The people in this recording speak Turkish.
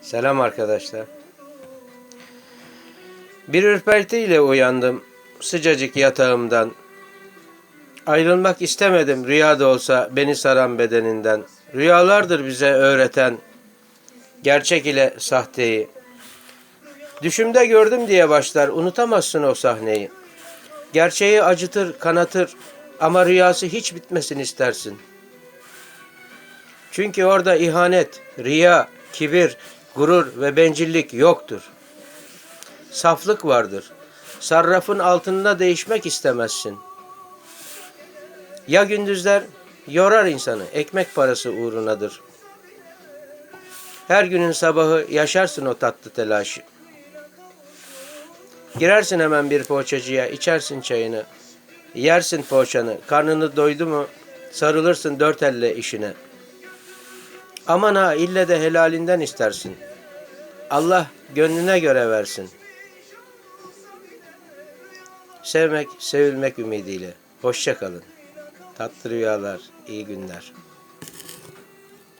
Selam arkadaşlar. Bir ürpertiyle uyandım sıcacık yatağımdan. Ayrılmak istemedim rüya da olsa beni saran bedeninden. Rüyalardır bize öğreten gerçek ile sahteyi. Düşümde gördüm diye başlar unutamazsın o sahneyi. Gerçeği acıtır, kanatır ama rüyası hiç bitmesin istersin. Çünkü orada ihanet, riya, kibir, gurur ve bencillik yoktur. Saflık vardır. Sarrafın altında değişmek istemezsin. Ya gündüzler yorar insanı, ekmek parası uğrunadır. Her günün sabahı yaşarsın o tatlı telaşı. Girersin hemen bir poğaçacıya, içersin çayını, yersin poğaçanı, karnını doydu mu sarılırsın dört elle işine. Aman ha ille de helalinden istersin. Allah gönlüne göre versin. Sevmek, sevilmek ümidiyle. Hoşça kalın. Tatlı rüyalar, iyi günler.